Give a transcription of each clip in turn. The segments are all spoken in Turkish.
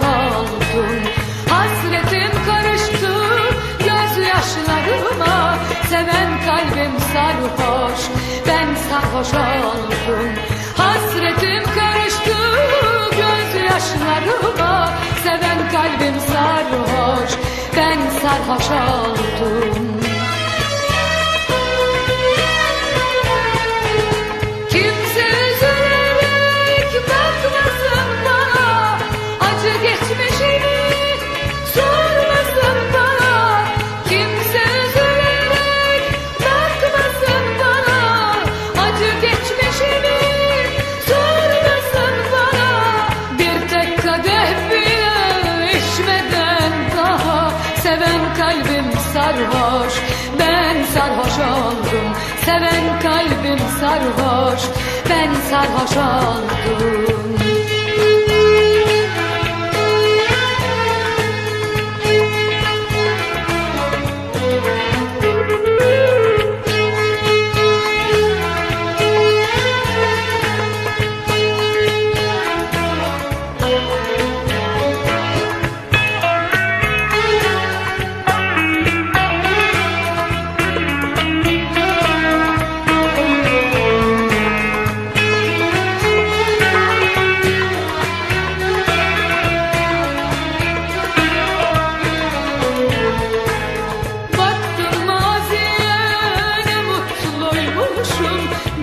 sarhoş Hasretim karıştı gözyaşlarıma Seven kalbim sarhoş ben sarhoş oldum. Hasretim karıştı Seven kalbim sarhoş ben sarhoş oldum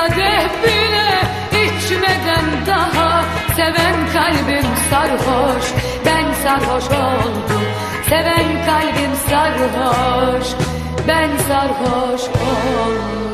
kadeh bile içmeden daha Seven kalbim sarhoş. Ben sarhoş oldum Seven kalbim sarhoş. Ben sarhoş oldum